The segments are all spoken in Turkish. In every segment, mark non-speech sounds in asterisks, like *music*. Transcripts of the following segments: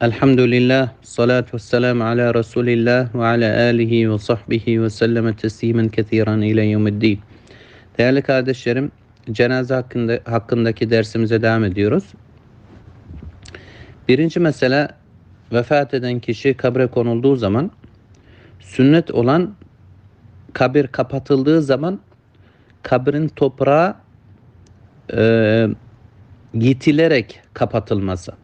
Elhamdülillah, salatu vesselamu ala Resulillah ve ala alihi ve sahbihi ve selleme teslimen kethiren ile yevmiddin. Değerli kardeşlerim, cenaze hakkında, hakkındaki dersimize devam ediyoruz. Birinci mesele, vefat eden kişi kabre konulduğu zaman, sünnet olan kabir kapatıldığı zaman kabrin toprağa e, yitilerek kapatılması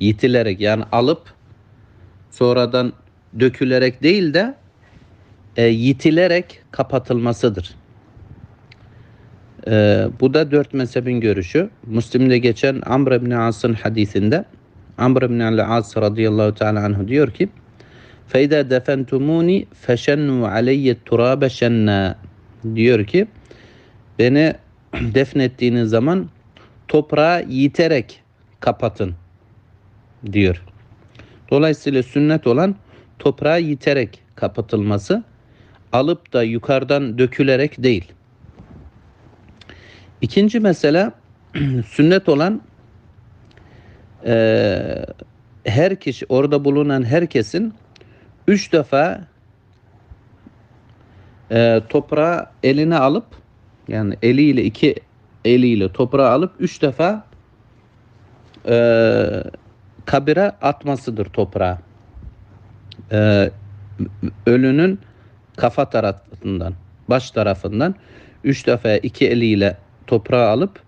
yitilerek yani alıp sonradan dökülerek değil de e, yitilerek kapatılmasıdır. E, bu da dört mezhebin görüşü. Müslim'de geçen Amr ibn As'ın hadisinde Amr ibn al-As radıyallahu teala anhu diyor ki فَاِذَا دَفَنْتُمُونِ فَشَنُّوا عَلَيَّ التُّرَابَ شَنَّا diyor ki beni *clears throat* defnettiğiniz zaman toprağa yiterek kapatın diyor. Dolayısıyla sünnet olan toprağa yiterek kapatılması alıp da yukarıdan dökülerek değil. İkinci mesele *clears throat* sünnet olan e, her kişi orada bulunan herkesin üç defa e, toprağı eline alıp yani eliyle iki eliyle toprağı alıp üç defa e, kabire atmasıdır toprağa. Ee, ölünün kafa tarafından, baş tarafından üç defa iki eliyle toprağı alıp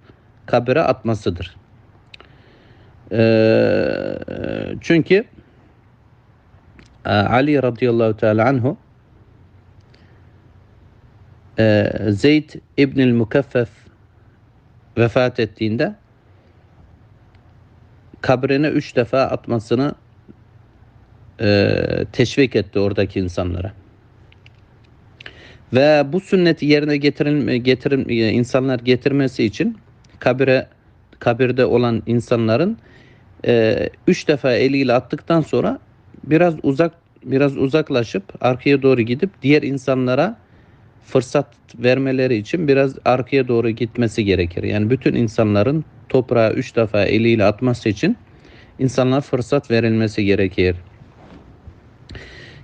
kabire atmasıdır. Ee, çünkü e, Ali radıyallahu teala anhu e, Zeyd İbnül Mukeffef vefat ettiğinde kabrine üç defa atmasını e, teşvik etti oradaki insanlara. Ve bu sünneti yerine getirin, getirin insanlar getirmesi için kabire kabirde olan insanların e, üç defa eliyle attıktan sonra biraz uzak biraz uzaklaşıp arkaya doğru gidip diğer insanlara fırsat vermeleri için biraz arkaya doğru gitmesi gerekir. Yani bütün insanların toprağa üç defa eliyle atması için insanlara fırsat verilmesi gerekir.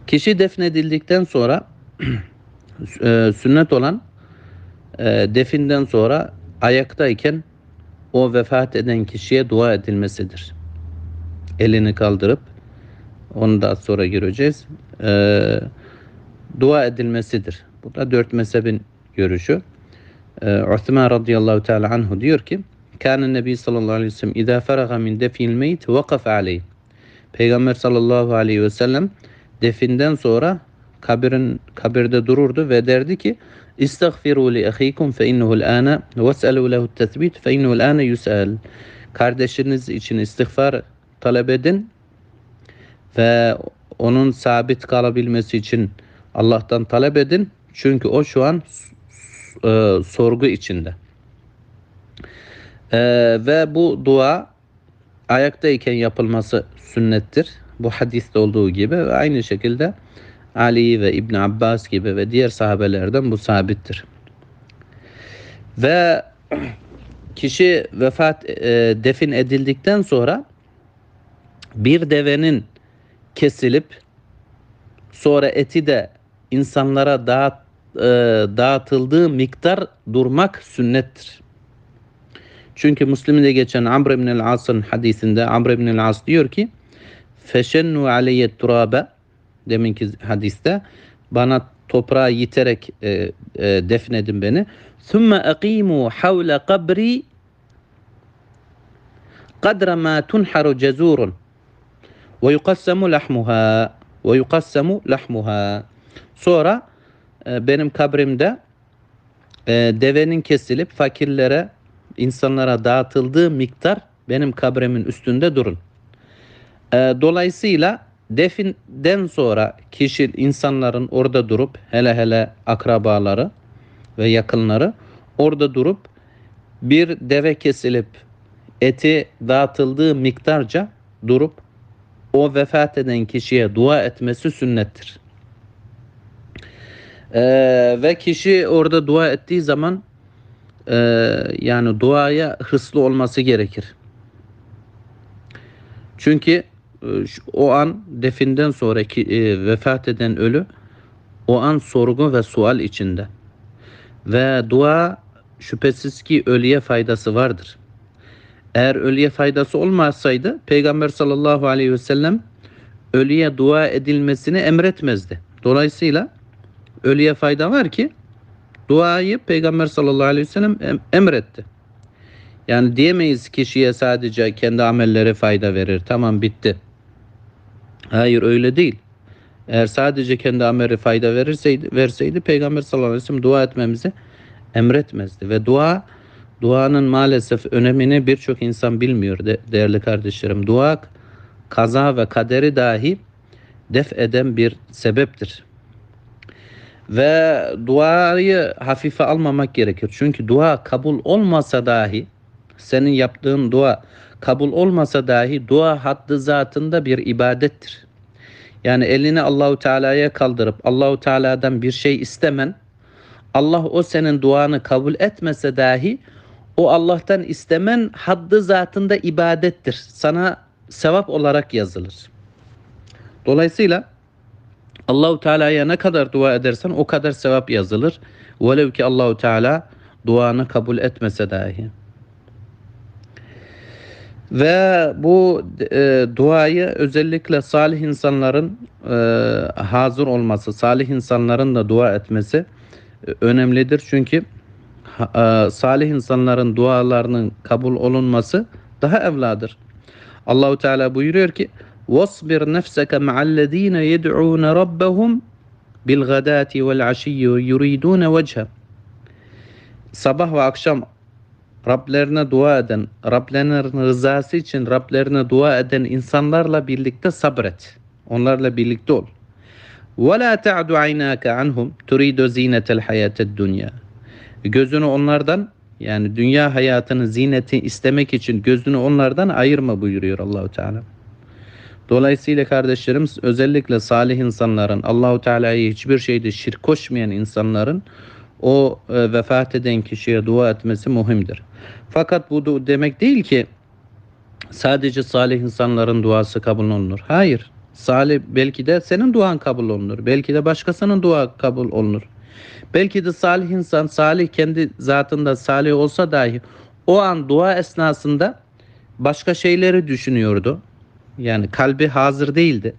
Kişi defnedildikten sonra *clears throat* e, sünnet olan e, definden sonra ayaktayken o vefat eden kişiye dua edilmesidir. Elini kaldırıp onu da sonra göreceğiz. E, dua edilmesidir. Bu da dört mezhebin görüşü. E, Osman radıyallahu teala anhu diyor ki Kâne Nebi sallallahu aleyhi ve sellem İzâ feraga min defil meyt vakaf aleyh. Peygamber sallallahu aleyhi ve sellem definden sonra kabirin kabirde dururdu ve derdi ki İstagfiru li ahikum fe innehu'l ana ves'alu lehu't tesbit fe innehu'l ana yus'al. Kardeşiniz için istiğfar talep edin ve onun sabit kalabilmesi için Allah'tan talep edin. Çünkü o şu an e, sorgu içinde. Ee, ve bu dua ayaktayken yapılması sünnettir. Bu hadiste olduğu gibi ve aynı şekilde Ali ve İbn Abbas gibi ve diğer sahabelerden bu sabittir. Ve kişi vefat e, defin edildikten sonra bir devenin kesilip sonra eti de insanlara dağıt, e, dağıtıldığı miktar durmak sünnettir. Çünkü Müslim'de geçen Amr ibn el-As'ın hadisinde Amr ibn el-As diyor ki feşennu aleyye turabe deminki hadiste bana toprağa yiterek e, e, defnedin beni. Sümme aqimu havle kabri kadra ma tunharu cezurun ve yukassamu lahmuha ve yukassamu lahmuha. Sonra e, benim kabrimde e, devenin kesilip fakirlere insanlara dağıtıldığı miktar benim kabrimin üstünde durun. E, dolayısıyla definden sonra kişi insanların orada durup hele hele akrabaları ve yakınları orada durup bir deve kesilip eti dağıtıldığı miktarca durup o vefat eden kişiye dua etmesi sünnettir. Ee, ve kişi orada dua ettiği zaman e, yani duaya hırslı olması gerekir. Çünkü e, o an definden sonraki e, vefat eden ölü o an sorgu ve sual içinde. Ve dua şüphesiz ki ölüye faydası vardır. Eğer ölüye faydası olmasaydı Peygamber sallallahu aleyhi ve sellem ölüye dua edilmesini emretmezdi. Dolayısıyla ölüye fayda var ki duayı Peygamber sallallahu aleyhi ve sellem em- emretti. Yani diyemeyiz kişiye sadece kendi amelleri fayda verir. Tamam bitti. Hayır öyle değil. Eğer sadece kendi ameli fayda verirseydi, verseydi Peygamber sallallahu aleyhi ve sellem dua etmemizi emretmezdi. Ve dua, duanın maalesef önemini birçok insan bilmiyor de, değerli kardeşlerim. Dua kaza ve kaderi dahi def eden bir sebeptir. Ve duayı hafife almamak gerekir. Çünkü dua kabul olmasa dahi senin yaptığın dua kabul olmasa dahi dua haddi zatında bir ibadettir. Yani elini Allahu Teala'ya kaldırıp Allahu Teala'dan bir şey istemen Allah o senin duanı kabul etmese dahi o Allah'tan istemen haddi zatında ibadettir. Sana sevap olarak yazılır. Dolayısıyla Allahu Teala'ya ne kadar dua edersen o kadar sevap yazılır. Velev ki Allahu Teala duanı kabul etmese dahi. Ve bu e, duayı özellikle salih insanların e, hazır olması, salih insanların da dua etmesi e, önemlidir. Çünkü e, salih insanların dualarının kabul olunması daha evladır. Allahu Teala buyuruyor ki: "Vasbir nefseke ma'allezine yed'un rabbahum bil gadati vel aşiyyi yuridun vechha." Sabah ve akşam Rablerine dua eden, Rablerinin rızası için Rablerine dua eden insanlarla birlikte sabret. Onlarla birlikte ol. وَلَا تَعْدُ عَيْنَاكَ عَنْهُمْ تُرِيدُ زِينَةَ الْحَيَاةِ الدُّنْيَا Gözünü onlardan yani dünya hayatının zineti istemek için gözünü onlardan ayırma buyuruyor Allahu Teala. Dolayısıyla kardeşlerim özellikle salih insanların Allahu Teala'ya hiçbir şeyde şirk koşmayan insanların o e, vefat eden kişiye dua etmesi muhimdir. Fakat bu demek değil ki sadece salih insanların duası kabul olunur. Hayır. Salih belki de senin duan kabul olunur. Belki de başkasının dua kabul olunur. Belki de salih insan salih kendi zatında salih olsa dahi o an dua esnasında başka şeyleri düşünüyordu. Yani kalbi hazır değildi.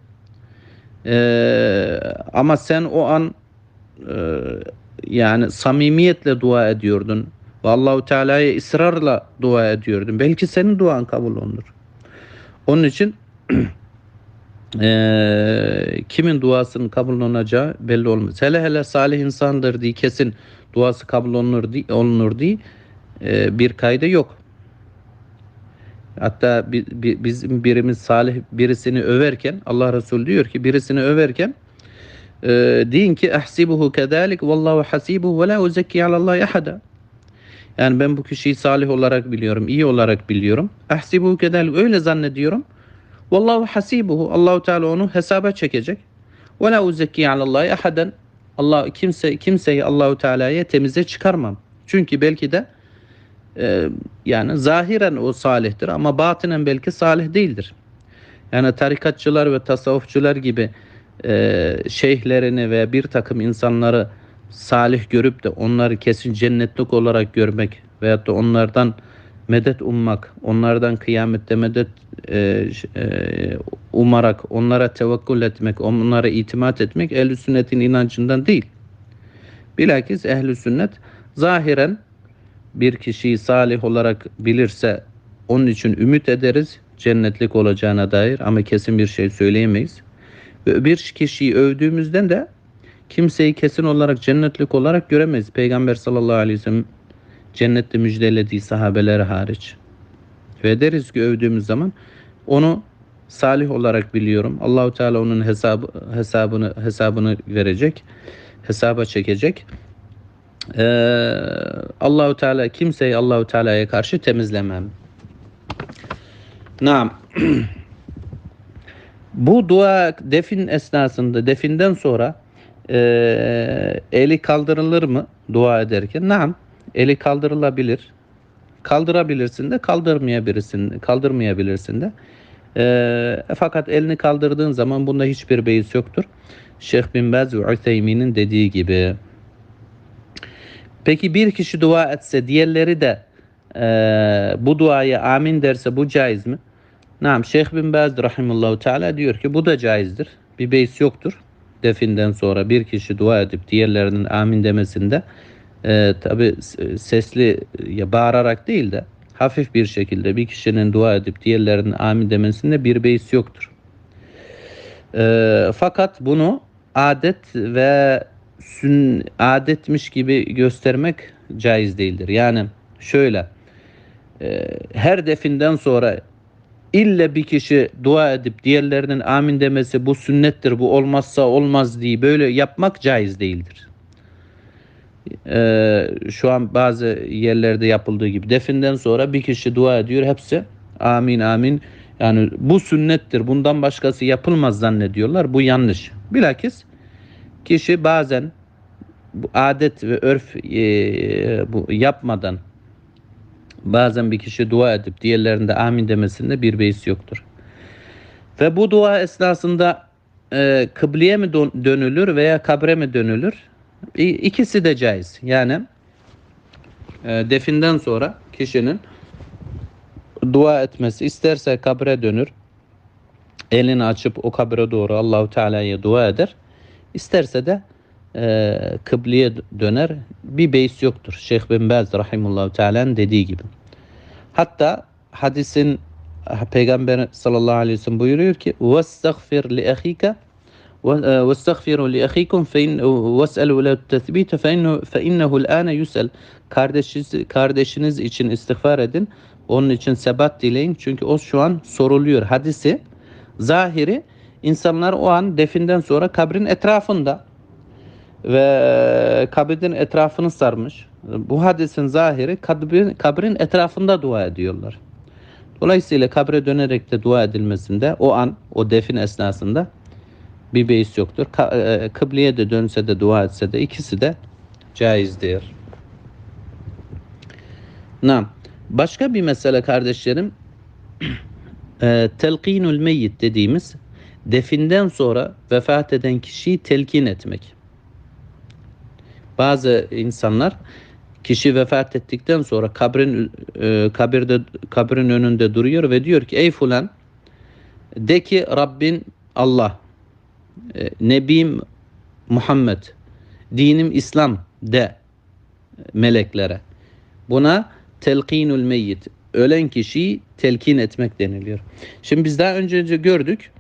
Ee, ama sen o an e, yani samimiyetle dua ediyordun. Ve Allahu Teala'ya ısrarla dua ediyordun. Belki senin duan kabul olunur. Onun için eee, *clears throat* kimin duasının kabul olunacağı belli olmaz. Hele hele salih insandır diye kesin duası kabul olunur diye, olunur diye eee, bir kaydı yok. Hatta bi- bi- bizim birimiz salih birisini överken Allah Resulü diyor ki birisini överken e, deyin ki ahsibuhu kedalik vallahu hasibuhu ve la uzekki alallahi ahada. Yani ben bu kişiyi salih olarak biliyorum, iyi olarak biliyorum. Ahsibuhu kedalik öyle zannediyorum. Vallahu hasibuhu. Allahu Teala onu hesaba çekecek. Ve la uzekki alallahi ahaden. Allah kimse kimseyi Allahu Teala'ya temize çıkarmam. Çünkü belki de e, yani zahiren o salihtir ama batinen belki salih değildir. Yani tarikatçılar ve tasavvufçular gibi e, şeyhlerini ve bir takım insanları salih görüp de onları kesin cennetlik olarak görmek veyahut da onlardan medet ummak, onlardan kıyamette medet e, e, umarak, onlara tevekkül etmek, onlara itimat etmek ehl sünnetin inancından değil. Bilakis ehl sünnet zahiren bir kişiyi salih olarak bilirse onun için ümit ederiz cennetlik olacağına dair ama kesin bir şey söyleyemeyiz. Ve bir kişiyi övdüğümüzden de kimseyi kesin olarak cennetlik olarak göremeyiz. Peygamber sallallahu aleyhi ve sellem cennette müjdelediği sahabeler hariç. Ve deriz ki övdüğümüz zaman onu salih olarak biliyorum. Allahu Teala onun hesabı, hesabını hesabını verecek. Hesaba çekecek. Ee, Allahu Teala kimseyi Allahu Teala'ya karşı temizlemem. Naam. *clears throat* Bu dua defin esnasında, definden sonra eee, eli kaldırılır mı dua ederken? Naam. Eli kaldırılabilir. Kaldırabilirsin de kaldırmayabilirsin, kaldırmayabilirsin de. E, fakat elini kaldırdığın zaman bunda hiçbir beis yoktur. Şeyh bin Baz ve Ütheymin'in dediği gibi. Peki bir kişi dua etse diğerleri de e, bu duaya amin derse bu caiz mi? Naam Şeyh bin Baz rahimullahu teala diyor ki bu da caizdir. Bir beis yoktur. Definden sonra bir kişi dua edip diğerlerinin amin demesinde e, tabi sesli ya bağırarak değil de hafif bir şekilde bir kişinin dua edip diğerlerinin amin demesinde bir beis yoktur. E, fakat bunu adet ve sün adetmiş gibi göstermek caiz değildir. Yani şöyle e, her definden sonra ille bir kişi dua edip diğerlerinin amin demesi bu sünnettir bu olmazsa olmaz diye böyle yapmak caiz değildir. Ee, şu an bazı yerlerde yapıldığı gibi definden sonra bir kişi dua ediyor hepsi amin amin yani bu sünnettir bundan başkası yapılmaz zannediyorlar bu yanlış. Bilakis kişi bazen bu adet ve örf e, bu yapmadan bazen bir kişi dua edip diğerlerinde amin demesinde bir beis yoktur. Ve bu dua esnasında e, kıbleye mi dönülür veya kabre mi dönülür? İkisi de caiz. Yani e, definden sonra kişinin dua etmesi isterse kabre dönür. Elini açıp o kabre doğru Allahu Teala'ya dua eder. İsterse de e, kıbleye döner. Bir beis yoktur. Şeyh bin Baz rahimullahu teala'nın dediği gibi. Hatta hadisin Peygamber sallallahu aleyhi ve sellem buyuruyor ki وَاسْتَغْفِرْ لِأَخِيكَ وَاسْتَغْفِرُوا لِأَخِيكُمْ وَاسْأَلُوا لَهُ التَّثْبِيتَ فَإِنَّهُ الْآنَ يُسَلْ Kardeşiniz, kardeşiniz için istiğfar edin. Onun için sebat dileyin. Çünkü o şu an soruluyor. Hadisi zahiri insanlar o an definden sonra kabrin etrafında ve kabrin etrafını sarmış. Bu hadisin zahiri kabrin, kabrin etrafında dua ediyorlar. Dolayısıyla kabre dönerek de dua edilmesinde o an, o defin esnasında bir beis yoktur. E, kıbleye de dönse de dua etse de ikisi de caizdir. Nam. Başka bir mesele kardeşlerim *clears throat* e, telkinul meyyit dediğimiz definden sonra vefat eden kişiyi telkin etmek. Bazı insanlar kişi vefat ettikten sonra kabrin e, kabirde kabrin önünde duruyor ve diyor ki ey fulan de ki Rabbin Allah e, Nebim Muhammed dinim İslam de meleklere. Buna telkinul meyyit ölen kişiyi telkin etmek deniliyor. Şimdi biz daha önce, gördük.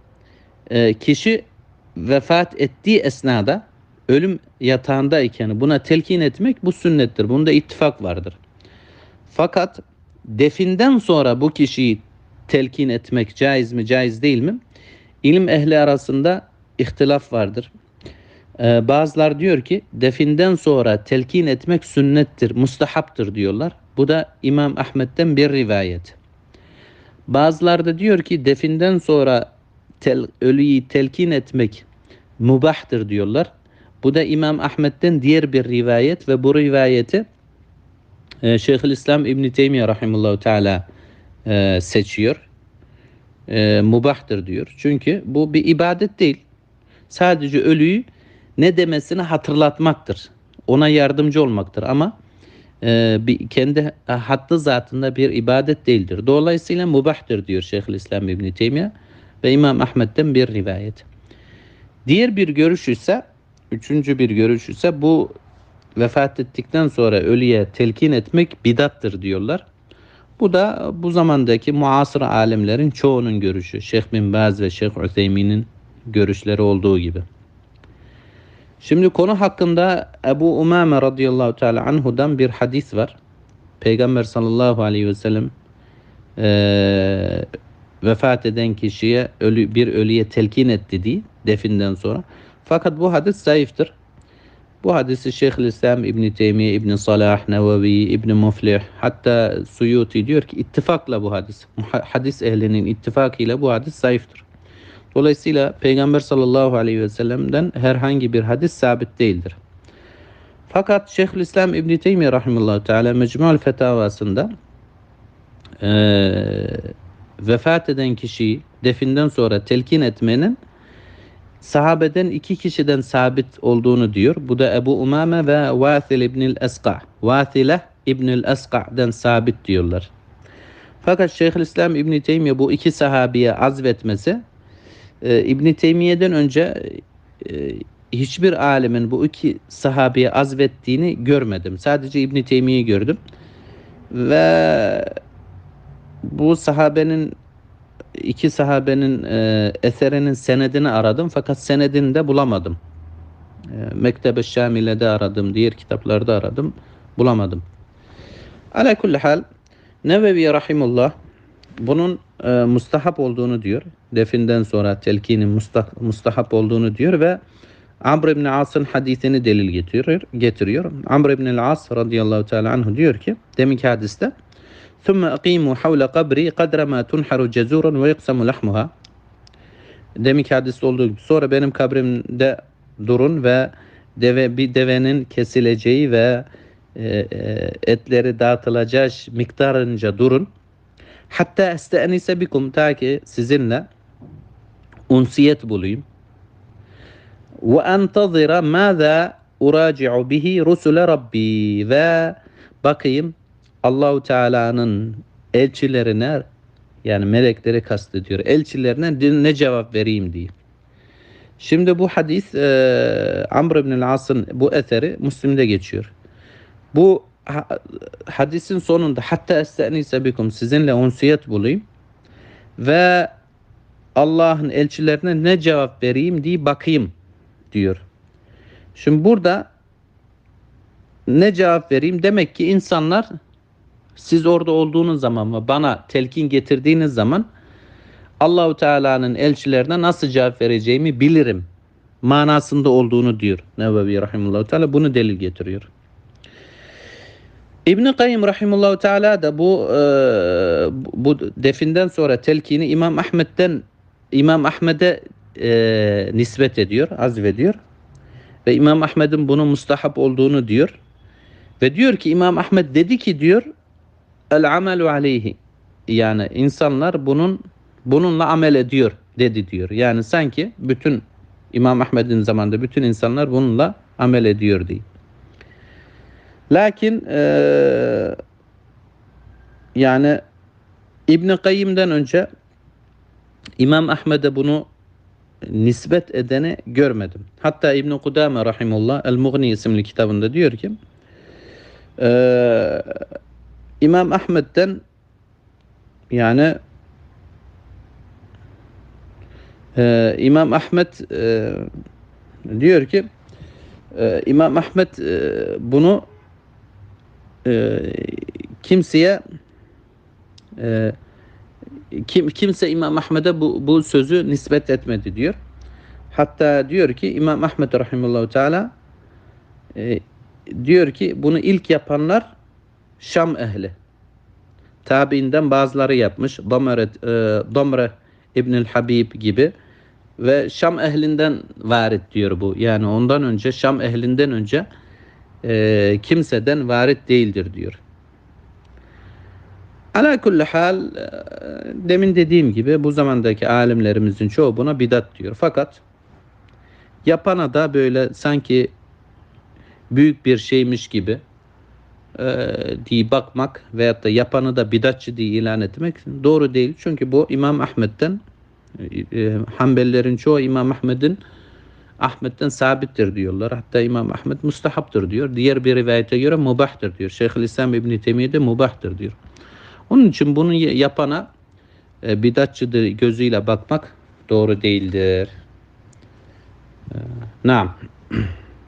E, kişi vefat ettiği esnada ölüm yatağındayken buna telkin etmek bu sünnettir. Bunda ittifak vardır. Fakat definden sonra bu kişiyi telkin etmek caiz mi caiz değil mi? İlim ehli arasında ihtilaf vardır. Ee, bazılar diyor ki definden sonra telkin etmek sünnettir, mustahaptır diyorlar. Bu da İmam Ahmet'ten bir rivayet. Bazılar da diyor ki definden sonra tel, ölüyü telkin etmek mubahtır diyorlar. Bu da İmam Ahmet'ten diğer bir rivayet ve bu rivayeti e, Şeyhülislam İbn Teymiye rahimehullah teala e, seçiyor. E, diyor. Çünkü bu bir ibadet değil. Sadece ölüyü ne demesini hatırlatmaktır. Ona yardımcı olmaktır ama e, bir kendi hattı zatında bir ibadet değildir. Dolayısıyla mubahtır diyor Şeyhülislam İbn Teymiye ve İmam Ahmet'ten bir rivayet. Diğer bir görüş ise Üçüncü bir görüş ise bu vefat ettikten sonra ölüye telkin etmek bidattır diyorlar. Bu da bu zamandaki muasır alimlerin çoğunun görüşü. Şeyh bin Baz ve Şeyh Ütheymin'in görüşleri olduğu gibi. Şimdi konu hakkında Ebu Umame radıyallahu teala anhudan bir hadis var. Peygamber sallallahu aleyhi ve sellem e, vefat eden kişiye ölü, bir ölüye telkin etti diye definden sonra. Fakat bu hadis zayıftır. Bu hadisi Şeyhülislam İbn Teymiye, İbn Salah, Nevevi, İbn Muflih hatta Suyuti diyor ki ittifakla bu hadis. Hadis ehlinin ittifakıyla bu hadis zayıftır. Dolayısıyla Peygamber sallallahu aleyhi ve sellem'den herhangi bir hadis sabit değildir. Fakat Şeyhülislam İbn Teymiye rahimehullah teala Mecmu'l Fetavasında e, vefat eden kişiyi definden sonra telkin etmenin sahabeden iki kişiden sabit olduğunu diyor. Bu da Ebu Umame ve Vathil İbnül Eska. Vathile İbnül Eska'den sabit diyorlar. Fakat Şeyhülislam İbn Teymiye bu iki sahabiye azvetmesi e, İbn Teymiye'den önce e, hiçbir alimin bu iki sahabiye azvettiğini görmedim. Sadece İbn Teymiye'yi gördüm. Ve bu sahabenin iki sahabenin e, eserinin senedini aradım fakat senedini de bulamadım. E, Mektebe Şamile'de aradım, diğer kitaplarda aradım, bulamadım. Ala kulli hal Nevevi Rahimullah bunun e, mustahap olduğunu diyor. Definden sonra telkinin musta, mustahap olduğunu diyor ve Amr ibn As'ın hadisini delil getiriyor. getiriyor. Amr ibn As radıyallahu teala anhu diyor ki deminki hadiste ثم أقيموا حول قبري قدر ما تنحر جزور ويقسم لحمها Deminki hadiste olduğu gibi sonra benim kabrimde durun ve deve bir devenin kesileceği ve e, e, etleri dağıtılacağı miktarınca durun. Hatta estenise bikum ta ki sizinle unsiyet bulayım. Ve entazira maza uraci'u bihi rusule rabbi ve bakayım Allahu Teala'nın elçilerine yani melekleri kastediyor. Elçilerine ne cevap vereyim diye. Şimdi bu hadis e, Amr ibn As'ın bu eseri Müslim'de geçiyor. Bu ha, hadisin sonunda hatta estenise bikum sizinle unsiyet bulayım ve Allah'ın elçilerine ne cevap vereyim diye bakayım diyor. Şimdi burada ne cevap vereyim? Demek ki insanlar siz orada olduğunuz zaman ve bana telkin getirdiğiniz zaman Allahu Teala'nın elçilerine nasıl cevap vereceğimi bilirim manasında olduğunu diyor Nevevi Rahimullahu Teala bunu delil getiriyor. İbn Kayyim Rahimullahu Teala da bu e, bu definden sonra telkini İmam Ahmet'ten İmam Ahmet'e e, nispet ediyor, azvediyor. Ve İmam Ahmet'in bunun mustahap olduğunu diyor. Ve diyor ki İmam Ahmet dedi ki diyor el amelu aleyhi. Yani insanlar bunun bununla amel ediyor dedi diyor. Yani sanki bütün İmam Ahmed'in zamanında bütün insanlar bununla amel ediyor diye. Lakin e, yani İbn Kayyim'den önce İmam Ahmed'e bunu nispet edeni görmedim. Hatta İbn Kudame rahimullah El Mughni isimli kitabında diyor ki e, İmam Ahmed'den yani e, İmam Ahmed e, diyor ki e, İmam Ahmed e, bunu e, kimseye e, kim, kimse İmam Ahmed'e bu, bu sözü nispet etmedi diyor. Hatta diyor ki İmam Ahmed rahimullahu teala e, diyor ki bunu ilk yapanlar Şam ehli. Tabiinden bazıları yapmış. Domre, e, Domre İbnül Habib gibi ve Şam ehlinden varit diyor bu. Yani ondan önce Şam ehlinden önce e, kimseden varit değildir diyor. Ala kulli hal e, demin dediğim gibi bu zamandaki alimlerimizin çoğu buna bidat diyor. Fakat yapana da böyle sanki büyük bir şeymiş gibi e, diye bakmak veyahut da yapanı da bidatçı diye ilan etmek doğru değil. Çünkü bu İmam Ahmet'ten e, Hanbelilerin çoğu İmam Ahmet'in Ahmet'ten sabittir diyorlar. Hatta İmam Ahmet mustahaptır diyor. Diğer bir rivayete göre mubahtır diyor. Şeyhülislam İbn Teymiye de mubahtır diyor. Onun için bunu yapana e, bidatçıdır gözüyle bakmak doğru değildir. E, Naam. *clears throat*